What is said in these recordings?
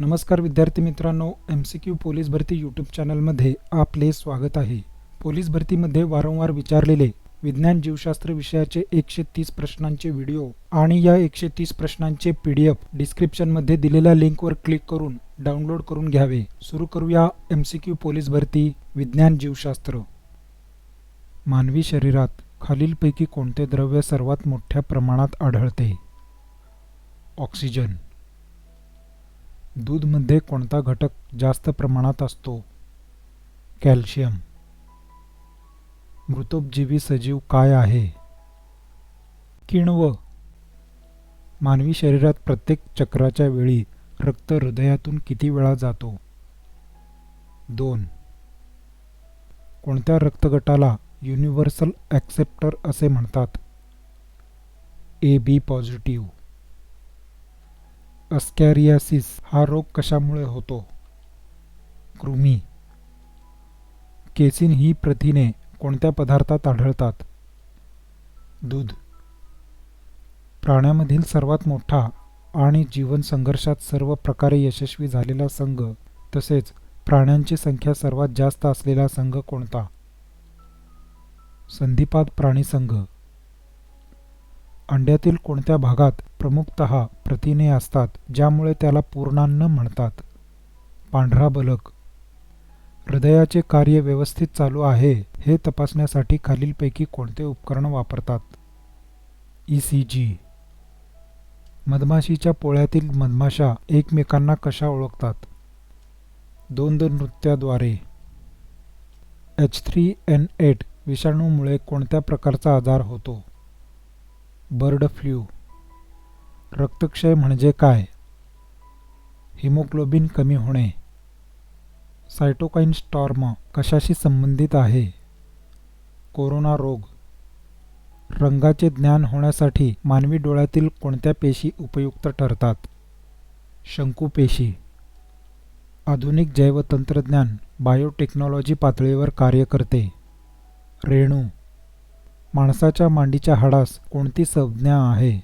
नमस्कार विद्यार्थी मित्रांनो एम सी क्यू पोलीस भरती यूट्यूब चॅनलमध्ये आपले स्वागत आहे. पोलीस भरतीमध्ये वारंवार विचारलेले विज्ञान जीवशास्त्र विषयाचे एकशे तीस प्रश्नांचे व्हिडिओ आणि या एकशे तीस प्रश्नांचे पी डी एफ डिस्क्रिप्शनमध्ये दिलेल्या लिंकवर क्लिक करून डाउनलोड करून घ्यावे. सुरू करूया एम सी क्यू पोलीस भरती विज्ञान जीवशास्त्र. मानवी शरीरात खालीलपैकी कोणते द्रव्य सर्वात मोठ्या प्रमाणात आढळते? ऑक्सिजन. दूधमध्ये कोणता घटक जास्त प्रमाणात असतो? कॅल्शियम. मृतोपजीवी सजीव काय आहे? किण्व. मानवी शरीरात प्रत्येक चक्राच्या वेळी रक्त हृदयातून किती वेळा जातो? दोन. कोणत्या रक्तगटाला युनिव्हर्सल ॲक्सेप्टर असे म्हणतात? A B positive. अस्कॅरियासिस हा रोग कशामुळे होतो? कृमी. केसिन ही प्रथिने कोणत्या पदार्थात आढळतात? दूध. प्राण्यामधील सर्वात मोठा आणि जीवन संघर्षात सर्व प्रकारे यशस्वी झालेला संघ तसेच प्राण्यांची संख्या सर्वात जास्त असलेला संघ कोणता? संधिपाद प्राणी संघ. अंड्यातील कोणत्या भागात प्रमुखतः प्रथिने असतात ज्यामुळे त्याला पूर्णान्न म्हणतात? पांढरा बलक. हृदयाचे कार्य व्यवस्थित चालू आहे हे तपासण्यासाठी खालीलपैकी कोणते उपकरण वापरतात? E C G. मधमाशीच्या पोळ्यातील मधमाशा एकमेकांना कशा ओळखतात? दोन नृत्याद्वारे. एच थ्री एन एट विषाणूमुळे कोणत्या प्रकारचा आजार होतो? Bird flu. रक्तक्षय म्हणजे काय? हिमोग्लोबिन कमी होणे. सायटोकाईन स्टॉर्म कशाशी संबंधित आहे? कोरोना रोग. रंगाचे ज्ञान होण्यासाठी मानवी डोळ्यातील कोणत्या पेशी उपयुक्त ठरतात? शंकू पेशी. आधुनिक जैवतंत्रज्ञान बायोटेक्नॉलॉजी पातळीवर कार्य करते. रेणू. माणसाच्या मांडीच्या हाडास कोणती संज्ञा आहे?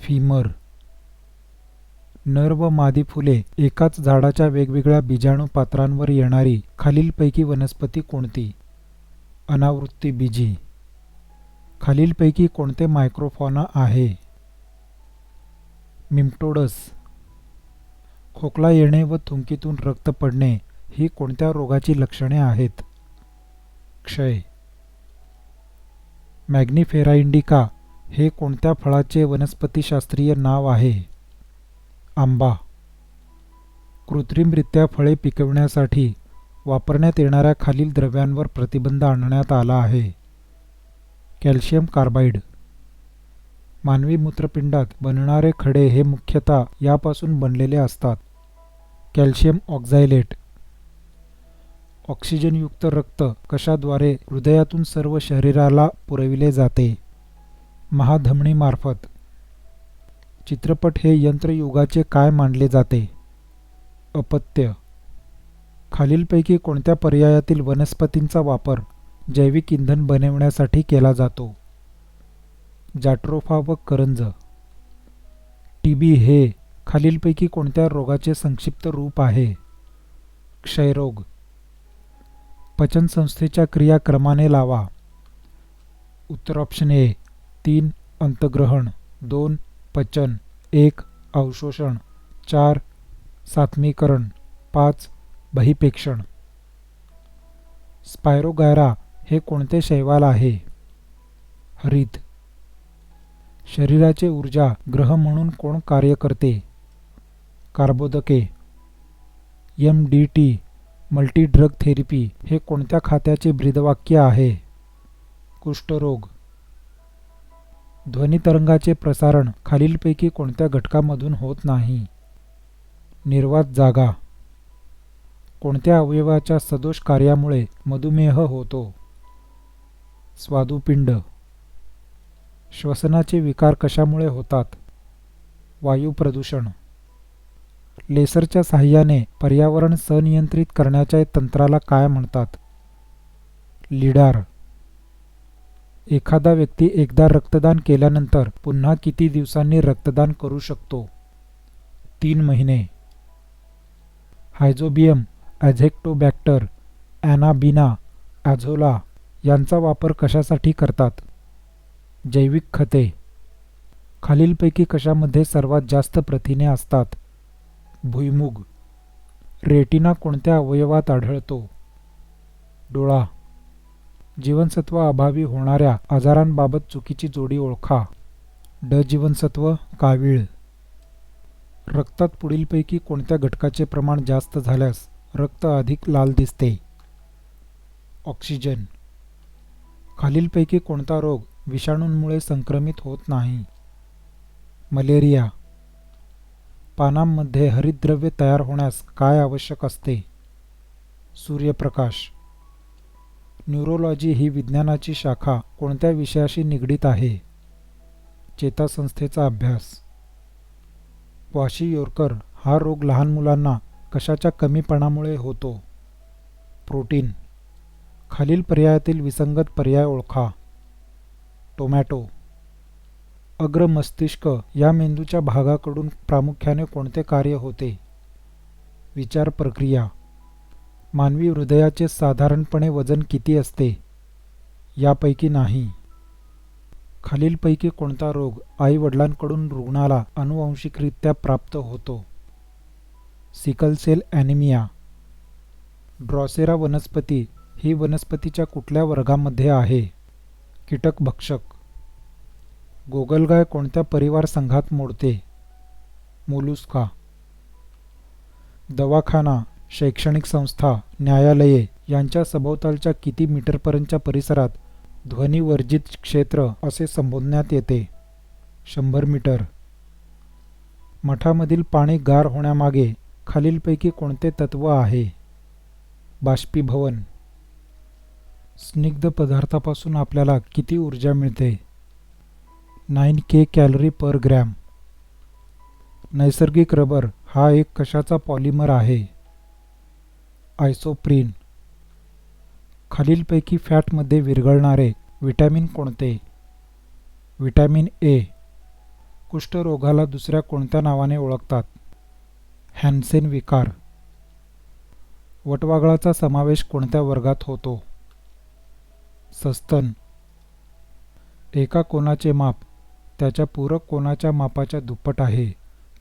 फिमर. नर व मादी फुले एकाच झाडाच्या वेगवेगळ्या बीजाणू पात्रांवर येणारी खालीलपैकी वनस्पती कोणती? अनावृत्ती बीजी. खालीलपैकी कोणते मायक्रोफॉना आहे? मिम्टोडस. खोकला येणे व थुंकीतून रक्त पडणे ही कोणत्या रोगाची लक्षणे आहेत? क्षय. मॅग्निफेरा इंडिका हे कोणत्या फळाचे वनस्पतिशास्त्रीय नाव आहे? आंबा. कृत्रिमरित्या फळे पिकविण्यासाठी वापरण्यात येणाऱ्या खालील द्रव्यांवर प्रतिबंध आणण्यात आला आहे. कॅल्शियम कार्बाईड मानवी मूत्रपिंडात बनणारे खडे हे मुख्यतः यापासून बनलेले असतात. कॅल्शियम ऑक्झायलेट ऑक्सिजनयुक्त रक्त कशाद्वारे हृदयातून सर्व शरीराला पुरविले जाते? महाधमनीमार्फत चित्रपट हे यंत्रयुगाचे काय मानले जाते? अपत्य. खालीलपैकी कोणत्या पर्यायातील वनस्पतींचा वापर जैविक इंधन बनवण्यासाठी केला जातो? जाट्रोफा व करंज. टीबी हे खालीलपैकी कोणत्या रोगाचे संक्षिप्त रूप आहे? क्षयरोग. पचनसंस्थेच्या क्रियाक्रमाने लावा. उत्तर ऑप्शन ए तीन अंतग्रहण दोन पचन एक अवशोषण चार सात्मीकरण पाच बहिपेक्षण. स्पायरोगायरा हे कोणते शैवाल आहे? हरित. शरीराचे ऊर्जा ग्रह म्हणून कोण कार्य करते? कार्बोदके. M D T multi drug therapy हे कोणत्या खात्याचे ब्रीदवाक्य आहे? कुष्ठरोग. ध्वनितरंगाचे प्रसारण खालीलपैकी कोणत्या घटकामधून होत नाही? निर्वात जागा. कोणत्या अवयवाच्या सदोष कार्यामुळे मधुमेह होतो? स्वादुपिंड. श्वसनाचे विकार कशामुळे होतात? वायू प्रदूषण लेसरच्या साह्याने पर्यावरण सनियंत्रित करण्याच्या तंत्राला काय म्हणतात? लिडार. एखादा व्यक्ती एकदा रक्तदान केल्यानंतर पुन्हा किती दिवसांनी रक्तदान करू शकतो? तीन महिने. हायझोबियम ॲझेक्टोबॅक्टर ॲनाबिना ॲझोला यांचा वापर कशासाठी करतात? जैविक खते. खालीलपैकी कशामध्ये सर्वात जास्त प्रथिने असतात? भुईमुग. रेटिना कोणत्या अवयवात आढळतो? डोळा. जीवनसत्व अभावी होणाऱ्या आजारांबाबत चुकीची जोडी ओळखा. ड जीवनसत्व कावीळ. रक्तात पुढीलपैकी कोणत्या घटकाचे प्रमाण जास्त झाल्यास रक्त अधिक लाल दिसते? ऑक्सिजन. खालीलपैकी कोणता रोग विषाणूंमुळे संक्रमित होत नाही? मलेरिया. पानांमध्ये हरितद्रव्य तयार होण्यास काय आवश्यक असते? सूर्यप्रकाश. न्यूरोलॉजी ही विज्ञानाची शाखा कोणत्या विषयाशी निगडीत आहे? चेतासंस्थेचा अभ्यास. क्वाशियोरकर हा रोग लहान मुलांना कशाच्या कमीपणामुळे होतो? प्रोटीन. खालील पर्यायातील विसंगत पर्याय ओळखा. टोमॅटो. अग्रमस्तिष्क या मेंदूच्या भागाकडून प्रामुख्याने कोणते कार्य होते? विचार प्रक्रिया. मानवी हृदयाचे साधारणपणे वजन किती असते? यापैकी नाही. खालीलपैकी कोणता रोग आई वडिलांकडून रुग्णाला अनुवांशिकरित्या प्राप्त होतो? सिकल सेल ॲनिमिया ड्रॉसेरा वनस्पती ही वनस्पतीच्या कुठल्या वर्गामध्ये आहे? कीटकभक्षक. गोगलगाय कोणत्या परिवार संघात मोडते? मोलुस्का. दवाखाना शैक्षणिक संस्था न्यायालये यांच्या सभोवतालच्या किती मीटरपर्यंतच्या परिसरात ध्वनिवर्जित क्षेत्र असे संबोधण्यात येते? शंभर मीटर. मठामधील पाणी गार होण्यामागे खालीलपैकी कोणते तत्व आहे? बाष्पीभवन. स्निग्ध पदार्थापासून आपल्याला किती ऊर्जा मिळते? Nine K calorie per gram. नैसर्गिक रबर हा एक कशाचा पॉलिमर आहे? आयसोप्रीन. खालीलपैकी फॅटमध्ये विरघळणारे विटॅमिन कोणते? Vitamin A. कुष्ठरोगाला दुसऱ्या कोणत्या नावाने ओळखतात? हॅन्सेन विकार. वटवागळाचा समावेश कोणत्या वर्गात होतो? सस्तन. एका कोणाचे माप त्याच्या पूरक कोनाच्या मापाच्या दुप्पट आहे?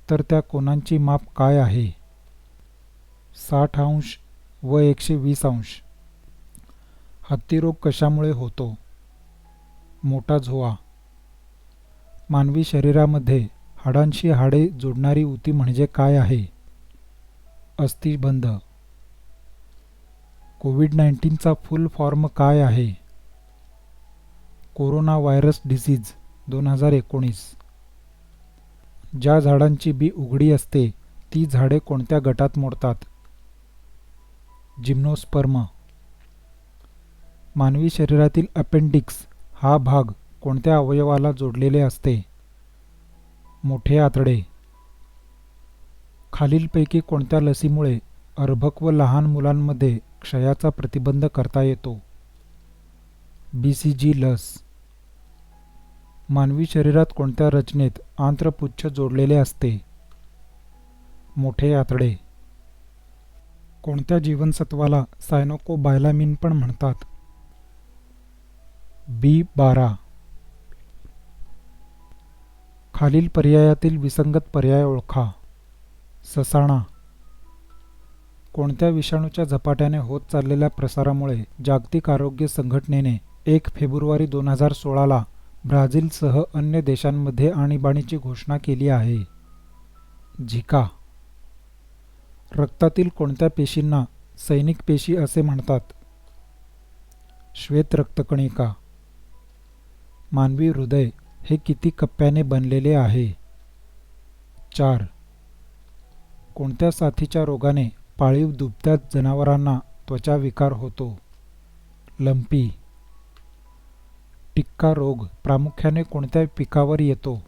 तर त्या कोनांची माप काय आहे? साठ अंश व एकशे वीस अंश. हत्तीरोग कशामुळे होतो? मोठा झोआ मानवी शरीरामध्ये हाडांशी हाडे जोडणारी उती म्हणजे काय आहे? अस्थिबंध. कोविड नाईन्टीनचा फुल फॉर्म काय आहे? Corona virus disease. दोन हजार एकोणीस. ज्या झाडांची बी उघडी असते ती झाडे कोणत्या गटात मोडतात? जिम्नोस्पर्म. मानवी शरीरातील अपेंडिक्स हा भाग कोणत्या अवयवाला जोडलेले असते? मोठे आतडे. खालीलपैकी कोणत्या लसीमुळे अर्भक व लहान मुलांमध्ये क्षयाचा प्रतिबंध करता येतो? बी सी जी लस. मानवी शरीरात कोणत्या रचनेत आंत्रपुच्छ जोडलेले असते? मोठे आतडे. कोणत्या जीवनसत्वाला सायनोको बायलामिन पण म्हणतात? बी बारा. खालील पर्यायातील विसंगत पर्याय ओळखा. ससाणा. कोणत्या विषाणूच्या झपाट्याने होत चाललेल्या प्रसारामुळे जागतिक आरोग्य संघटनेने एक फेब्रुवारी दोन हजार सोळाला ब्राझीलसह अन्य देशांमध्ये आणीबाणीची घोषणा केली आहे. झिका. रक्तातील कोणत्या पेशींना सैनिक पेशी असे म्हणतात? श्वेत रक्तकणिका. मानवी हृदय हे किती कप्प्याने बनलेले आहे? चार. कोणत्या साथीच्या रोगाने पाळीव दुभत्या जनावरांना त्वचा विकार होतो? लंपी. टिक्का रोग प्रामुख्याने कोणत्या पिकावर येतो?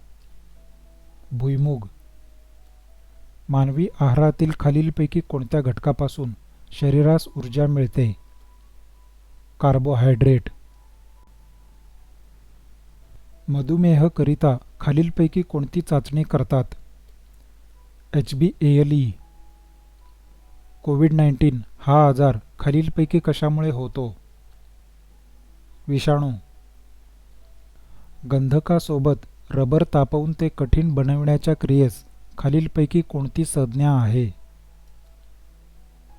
भुईमूग. मानवी आहारातील खालीलपैकी कोणत्या घटकापासून शरीरास ऊर्जा मिळते? कार्बोहायड्रेट. मधुमेहकरिता खालीलपैकी कोणती चाचणी करतात? H B L E. COVID nineteen हा आजार खालीलपैकी कशामुळे होतो? विषाणू. गंधकासोबत रबर तापवून ते कठीण बनविण्याच्या क्रियेस खालीलपैकी कोणती संज्ञा आहे?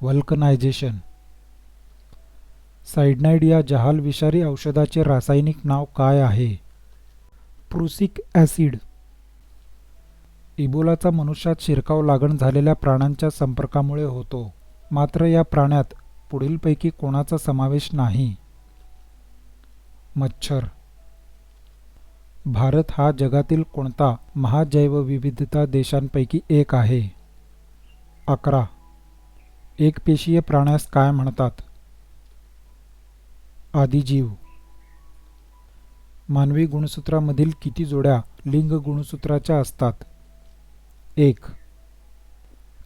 व्हल्कनायझेशन. साइडनाइड या जहाल विषारी औषधाचे रासायनिक नाव काय आहे? प्रुसिक ॲसिड. इबोलाचा मनुष्यात शिरकाव लागण झालेल्या प्राण्यांच्या संपर्कामुळे होतो. मात्र या प्राण्यात पुढीलपैकी कोणाचा समावेश नाही. मच्छर. भारत हा जगातील कोणता महाजैवविविधता देशांपैकी एक आहे? अकरा. एकपेशीय प्राण्यास काय म्हणतात? आदिजीव. मानवी गुणसूत्रामधील किती जोड्या लिंग गुणसूत्राच्या असतात? एक.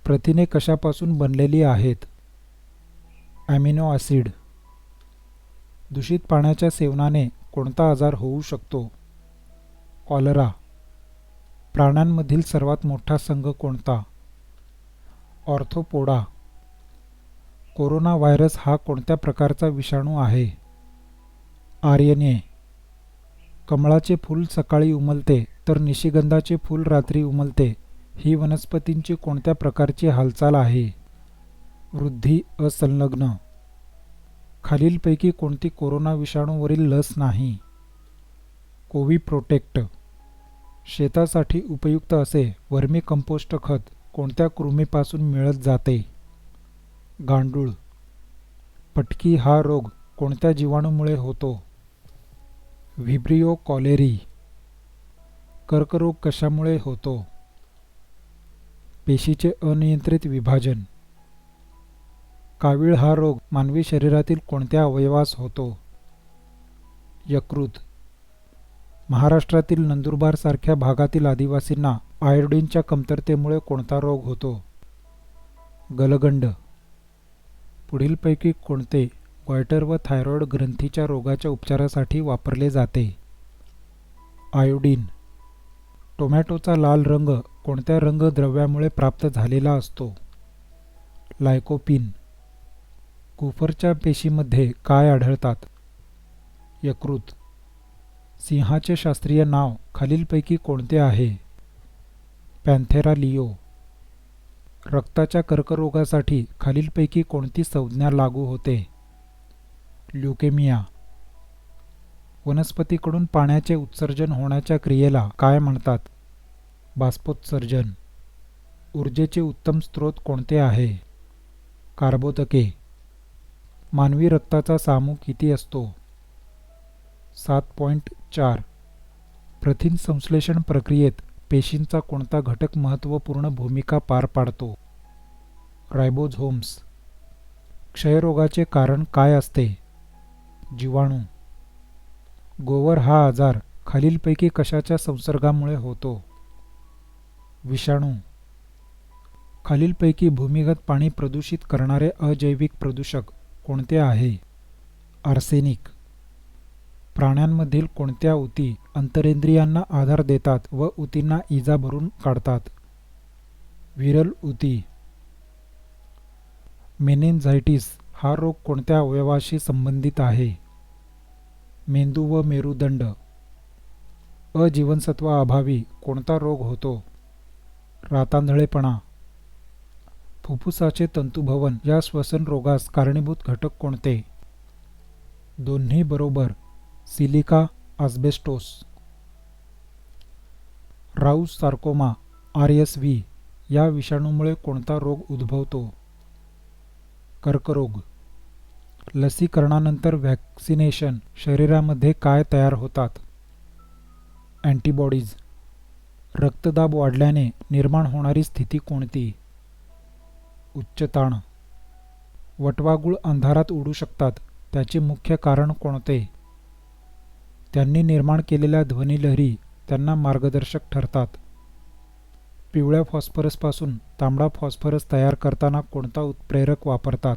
प्रथिने कशापासून बनलेली आहेत? Amino acid. दूषित पाण्याच्या सेवनाने कोणता आजार होऊ शकतो? कॉलरा. प्राण्यांमधील सर्वात मोठा संघ कोणता? ऑर्थोपोडा. कोरोना व्हायरस हा कोणत्या प्रकारचा विषाणू आहे? आर्यने कमळाचे फूल सकाळी उमलते तर निशिगंधाचे फूल रात्री उमलते. ही वनस्पतींची कोणत्या प्रकारची हालचाल आहे? वृद्धी असंलग्न. खालीलपैकी कोणती कोरोना विषाणूवरील लस नाही? कोवी प्रोटेक्ट शेतासाठी उपयुक्त असे वर्मी कंपोस्ट खत कोणत्या कृमीपासून मिळत जाते? गांडूळ. पटकी हा रोग कोणत्या जीवाणूमुळे होतो? व्हिब्रिओ कॉलेरी कर्करोग कशामुळे होतो? पेशीचे अनियंत्रित विभाजन. कावीळ हा रोग मानवी शरीरातील कोणत्या अवयवास होतो? यकृत. महाराष्ट्रातील नंदुरबारसारख्या भागातील आदिवासींना आयोडीनच्या कमतरतेमुळे कोणता रोग होतो? गलगंड. पुढीलपैकी कोणते गॉयटर व थायरॉईड ग्रंथीच्या रोगाच्या उपचारासाठी वापरले जाते? आयोडीन. टोमॅटोचा लाल रंग कोणत्या रंगद्रव्यामुळे प्राप्त झालेला असतो? लायकोपिन. कुफरच्या पेशीमध्ये काय आढळतात? यकृत. सिंहाचे शास्त्रीय नाव खालीलपैकी कोणते आहे? Panthera leo. रक्ताच्या कर्करोगासाठी खालीलपैकी कोणती संज्ञा लागू होते? ल्युकेमिया. वनस्पतीकडून पाण्याचे उत्सर्जन होण्याच्या क्रियेला काय म्हणतात? बाष्पोत्सर्जन. ऊर्जेचे उत्तम स्रोत कोणते आहे? कार्बोदके. मानवी रक्ताचा सामू किती असतो? सात पॉईंट चार. प्रथिन संश्लेषण प्रक्रियेत पेशींचा कोणता घटक महत्त्वपूर्ण भूमिका पार पाडतो? रायबोझोम्स. क्षयरोगाचे कारण काय असते? जीवाणू. गोवर हा आजार खालीलपैकी कशाच्या संसर्गामुळे होतो? विषाणू. खालीलपैकी भूमिगत पाणी प्रदूषित करणारे अजैविक प्रदूषक कोणते आहे? आर्सेनिक. प्राण्यांमधील कोणत्या ऊती अंतरेंद्रियांना आधार देतात व ऊतींना इजा भरून काढतात? विरल ऊती मेनेंझायटिस हा रोग कोणत्या अवयवाशी संबंधित आहे? मेंदू व मेरुदंड. अजीवनसत्वाअभावी कोणता रोग होतो? रातांधळेपणा. फुफ्फुसाचे तंतुभवन या श्वसन रोगास कारणीभूत घटक कोणते? दोन्ही बरोबर. Silica asbestos. Rous sarcoma R S V या विषाणूमुळे कोणता रोग उद्भवतो? कर्करोग. लसीकरणानंतर व्हॅक्सिनेशन शरीरामध्ये काय तयार होतात? अँटीबॉडीज. रक्तदाब वाढल्याने निर्माण होणारी स्थिती कोणती? उच्च ताण. वटवागुळ अंधारात उडू शकतात त्याचे मुख्य कारण कोणते? त्यांनी निर्माण केलेल्या ध्वनिलहरी त्यांना मार्गदर्शक ठरतात. पिवळ्या फॉस्फरसपासून तांबडा फॉस्फरस तयार करताना कोणता उत्प्रेरक वापरतात?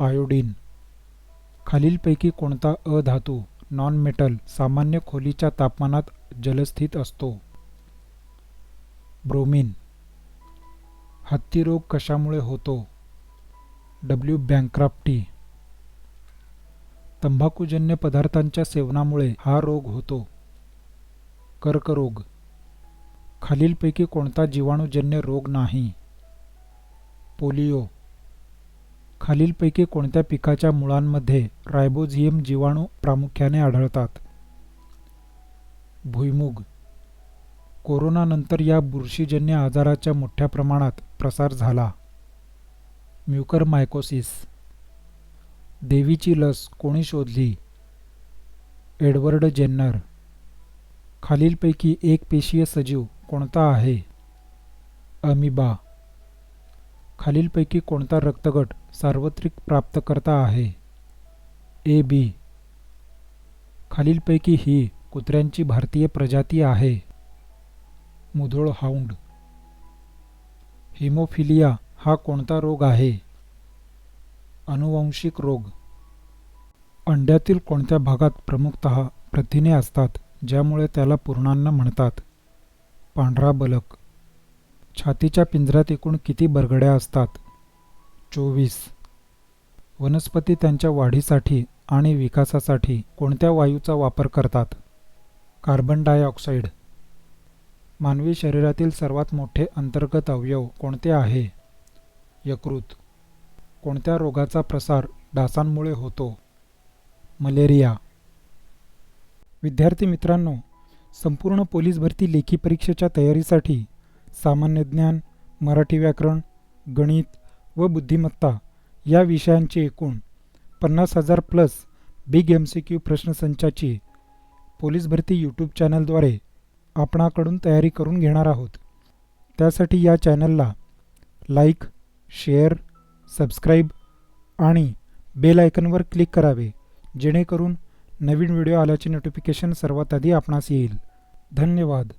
आयोडीन. खालीलपैकी कोणता अधातू नॉन मेटल सामान्य खोलीच्या तापमानात जलस्थित असतो? ब्रोमिन. हत्ती रोग कशामुळे होतो? डब्ल्यू बँक्रॉफ्टी तंबाखूजन्य पदार्थांच्या सेवनामुळे हा रोग होतो. कर्करोग. खालीलपैकी कोणता जीवाणूजन्य रोग नाही. पोलिओ. खालीलपैकी कोणत्या पिकाच्या मुळांमध्ये रायबोझियम जीवाणू प्रामुख्याने आढळतात. भुईमुग. कोरोनानंतर या बुरशीजन्य आजाराच्या मोठ्या प्रमाणात प्रसार झाला. म्युकर मायकोसिस देवीची लस कोणी शोधली? Edward Jenner. खालीलपैकी एक पेशीय सजीव कोणता आहे? अमिबा. खालीलपैकी कोणता रक्तगट सार्वत्रिक प्राप्तकर्ता आहे? A B. खालीलपैकी ही कुत्र्यांची भारतीय प्रजाती आहे. मुधोळ हाऊंड. हिमोफिलिया हा कोणता रोग आहे? अनुवांशिक रोग. अंड्यातील कोणत्या भागात प्रमुखतः प्रथिने असतात ज्यामुळे त्याला पूर्णांना म्हणतात? पांढरा बलक. छातीच्या पिंजऱ्यात एकूण किती बरगड्या असतात? चोवीस. वनस्पती त्यांच्या वाढीसाठी आणि विकासासाठी कोणत्या वायूचा वापर करतात? कार्बन डायऑक्साईड मानवी शरीरातील सर्वात मोठे अंतर्गत अवयव कोणते आहे? यकृत. कोणत्या रोगाचा प्रसार डासांमुळे होतो? मलेरिया. विद्यार्थी मित्रांनो संपूर्ण पोलीस भरती लेखी परीक्षेच्या तयारीसाठी सामान्य ज्ञान मराठी व्याकरण गणित व बुद्धिमत्ता या विषयांचे एकूण पन्नास हजार plus big M C Q प्रश्नसंचाची police भरती यूट्यूब चॅनलद्वारे आपणाकडून तयारी करून घेणार आहोत. त्यासाठी या चॅनलला लाईक शेअर सबस्क्राईब आणि बेल आयकनवर क्लिक करावे जेणेकरून नवीन व्हिडिओ आल्याचे नोटिफिकेशन सर्वात आधी आपणास येईल. धन्यवाद.